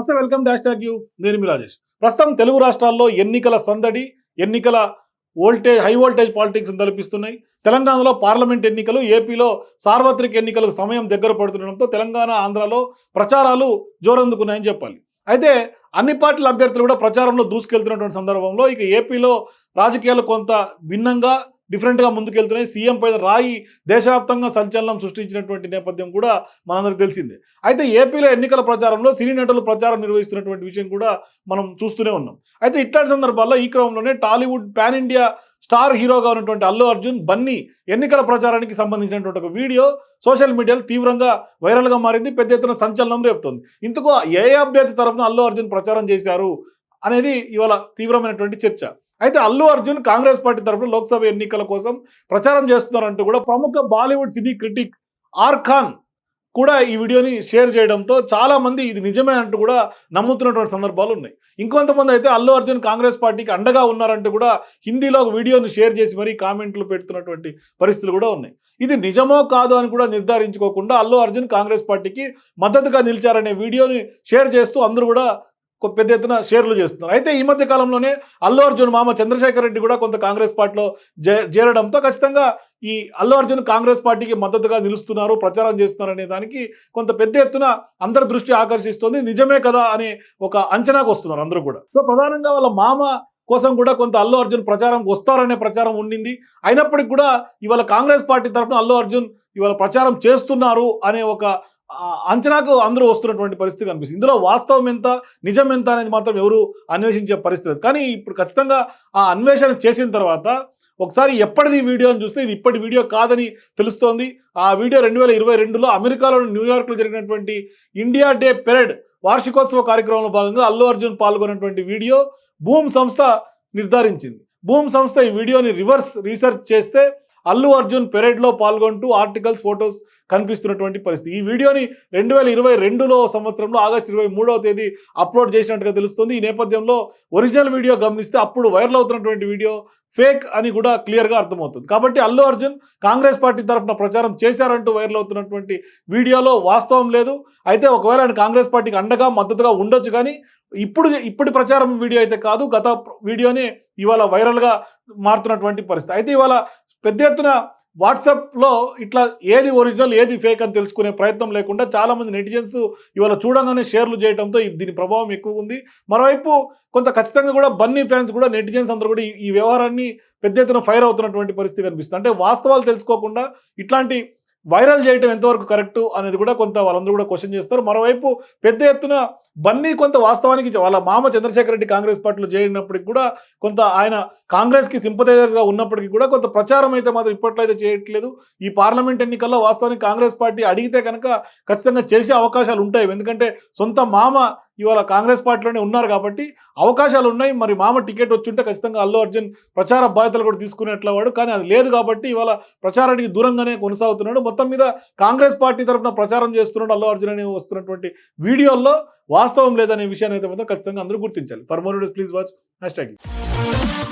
నమస్తే welcome dash tag you. నేను మీ రాజేష్. ప్రస్తుతం తెలుగు రాష్ట్రాల్లో ఎన్నికల సందడి ఎన్నికల వోల్టేజ్ హై వోల్టేజ్ పాలిటిక్స్ తలపిస్తున్నాయి. తెలంగాణలో పార్లమెంట్ ఎన్నికలు ఏపీలో సార్వత్రిక ఎన్నికలకు సమయం దగ్గర పడుతుండడంతో తెలంగాణ ఆంధ్రాలో ప్రచారాలు జోరందుకున్నాయని చెప్పాలి. అయితే అన్ని పార్టీల అభ్యర్థులు కూడా ప్రచారంలో దూసుకెళ్తున్నటువంటి సందర్భంలో ఇక ఏపీలో రాజకీయాలు కొంత భిన్నంగా డిఫరెంట్గా ముందుకెళ్తున్నాయి. సీఎం పైన రాయి దేశవ్యాప్తంగా సంచలనం సృష్టించినటువంటి నేపథ్యం కూడా మనందరికి తెలిసిందే. అయితే ఏపీలో ఎన్నికల ప్రచారంలో సినీ నటులు ప్రచారం నిర్వహిస్తున్నటువంటి విషయం కూడా మనం చూస్తూనే ఉన్నాం. అయితే ఇట్లాంటి సందర్భాల్లో ఈ క్రమంలోనే టాలీవుడ్ పాన్ ఇండియా స్టార్ హీరోగా ఉన్నటువంటి అల్లు అర్జున్ బన్నీ ఎన్నికల ప్రచారానికి సంబంధించినటువంటి ఒక వీడియో సోషల్ మీడియాలో తీవ్రంగా వైరల్గా మారింది. పెద్ద ఎత్తున సంచలనం రేపుతోంది. ఇందుకు ఏ అభ్యర్థి తరఫున అల్లు అర్జున్ ప్రచారం చేశారు అనేది ఇవాళ తీవ్రమైనటువంటి చర్చ. అయితే అల్లు అర్జున్ కాంగ్రెస్ పార్టీ తరఫున లోక్సభ ఎన్నికల కోసం ప్రచారం చేస్తున్నారంటూ కూడా ప్రముఖ Bollywood cine critic R Khan కూడా ఈ వీడియోని షేర్ చేయడంతో చాలామంది ఇది నిజమే అంటూ కూడా నమ్ముతున్నటువంటి సందర్భాలు ఉన్నాయి. ఇంకొంతమంది అయితే అల్లు అర్జున్ కాంగ్రెస్ పార్టీకి అండగా ఉన్నారంటూ కూడా హిందీలో ఒక వీడియోని షేర్ చేసి మరీ కామెంట్లు పెడుతున్నటువంటి పరిస్థితులు కూడా ఉన్నాయి. ఇది నిజమో కాదు అని కూడా నిర్ధారించుకోకుండా అల్లు అర్జున్ కాంగ్రెస్ పార్టీకి మద్దతుగా నిలిచారనే వీడియోని షేర్ చేస్తూ అందరూ కూడా పెద్ద ఎత్తున షేర్లు చేస్తున్నారు. అయితే ఈ మధ్య కాలంలోనే అల్లు అర్జున్ మామ చంద్రశేఖర్ రెడ్డి కూడా కొంత కాంగ్రెస్ పార్టీలో జే- చేరడంతో ఖచ్చితంగా ఈ అల్లు అర్జున్ కాంగ్రెస్ పార్టీకి మద్దతుగా నిలుస్తున్నారు ప్రచారం చేస్తున్నారు అనే దానికి కొంత పెద్ద ఎత్తున అందరి దృష్టి ఆకర్షిస్తుంది. నిజమే కదా అనే ఒక అంచనాకు వస్తున్నారు అందరూ కూడా. సో ప్రధానంగా వాళ్ళ మామ కోసం కూడా కొంత అల్లు అర్జున్ ప్రచారం వస్తారనే ప్రచారం ఉండింది. అయినప్పటికీ కూడా ఇవాళ కాంగ్రెస్ పార్టీ తరఫున అల్లు అర్జున్ ఇవాళ ప్రచారం చేస్తున్నారు అనే ఒక అంచనాకు అందరూ వస్తున్నటువంటి పరిస్థితి కనిపిస్తుంది. ఇందులో వాస్తవం ఎంత నిజం ఎంత అనేది మాత్రం ఎవరు అన్వేషించే పరిస్థితి కానీ ఇప్పుడు ఖచ్చితంగా ఆ అన్వేషణ చేసిన తర్వాత ఒకసారి ఎప్పటిది ఈ వీడియో అని చూస్తే ఇది ఇప్పటి వీడియో కాదని తెలుస్తోంది. ఆ వీడియో రెండు వేల ఇరవై రెండులో అమెరికాలోని న్యూయార్క్లో జరిగినటువంటి ఇండియా డే పెరేడ్ వార్షికోత్సవ కార్యక్రమంలో భాగంగా అల్లు అర్జున్ పాల్గొన్నటువంటి వీడియో భూమ్ సంస్థ నిర్ధారించింది. భూమ్ సంస్థ ఈ వీడియోని రివర్స్ రీసెర్చ్ చేస్తే అల్లు అర్జున్ పెరేడ్లో పాల్గొంటూ ఆర్టికల్స్ ఫొటోస్ కనిపిస్తున్నటువంటి పరిస్థితి. ఈ వీడియోని రెండు వేల ఇరవై రెండులో సంవత్సరంలో ఆగస్టు ఇరవై మూడవ తేదీ అప్లోడ్ చేసినట్టుగా తెలుస్తుంది. ఈ నేపథ్యంలో ఒరిజినల్ వీడియో గమనిస్తే అప్పుడు వైరల్ అవుతున్నటువంటి వీడియో ఫేక్ అని కూడా క్లియర్గా అర్థమవుతుంది. కాబట్టి అల్లు అర్జున్ కాంగ్రెస్ పార్టీ తరఫున ప్రచారం చేశారంటూ వైరల్ అవుతున్నటువంటి వీడియోలో వాస్తవం లేదు. అయితే ఒకవేళ ఆయన కాంగ్రెస్ పార్టీకి అండగా మద్దతుగా ఉండొచ్చు కానీ ఇప్పుడు ఇప్పటి ప్రచారం వీడియో అయితే కాదు. గత వీడియోనే ఇవాళ వైరల్గా మారుతున్నటువంటి పరిస్థితి. అయితే ఇవాళ పెద్ద ఎత్తున వాట్సాప్లో ఇట్లా ఏది ఒరిజినల్ ఏది ఫేక్ అని తెలుసుకునే ప్రయత్నం లేకుండా చాలామంది నెటిజన్స్ ఇవాళ చూడంగానే షేర్లు చేయడంతో దీని ప్రభావం ఎక్కువ ఉంది. మరోవైపు కొంత ఖచ్చితంగా కూడా బన్నీ ఫ్యాన్స్ కూడా నెటిజన్స్ అందరూ కూడా ఈ- వ్యవహారాన్ని పెద్ద ఎత్తున ఫైర్ అవుతున్నటువంటి పరిస్థితి కనిపిస్తుంది. అంటే వాస్తవాలు తెలుసుకోకుండా ఇట్లాంటి వైరల్ చేయటం ఎంతవరకు కరెక్ట్ అనేది కూడా కొంత వాళ్ళందరూ కూడా క్వశ్చన్ చేస్తారు. మరోవైపు పెద్ద ఎత్తున బన్నీ కొంత వాస్తవానికి వాళ్ళ మామ చంద్రశేఖర్ రెడ్డి కాంగ్రెస్ పార్టీలో చేరినప్పటికి కూడా కొంత ఆయన కాంగ్రెస్కి సింపథైజర్స్గా ఉన్నప్పటికీ కూడా కొంత ప్రచారం అయితే మాత్రం ఇప్పట్లో అయితే చేయట్లేదు. ఈ పార్లమెంట్ ఎన్నికల్లో వాస్తవానికి కాంగ్రెస్ పార్టీ అడిగితే కనుక ఖచ్చితంగా చేసే అవకాశాలు ఉంటాయి. ఎందుకంటే సొంత మామ ఇవాళ కాంగ్రెస్ పార్టీలోనే ఉన్నారు కాబట్టి అవకాశాలు ఉన్నాయి. మరి మామ టికెట్ వచ్చుంటే ఖచ్చితంగా అల్లు అర్జున్ ప్రచార బాధ్యతలు కూడా తీసుకునేట్ల వాడు. కానీ అది లేదు కాబట్టి ఇవాళ ప్రచారానికి దూరంగానే కొనసాగుతున్నాడు. మొత్తం మీద కాంగ్రెస్ పార్టీ తరఫున ప్రచారం చేస్తున్నాడు అల్లు అర్జున్ అని వస్తున్నటువంటి వీడియోల్లో వాస్తవం లేదనే విషయాన్ని అయితే మాత్రం ఖచ్చితంగా అందరూ గుర్తించాలి. For more please watch hashtag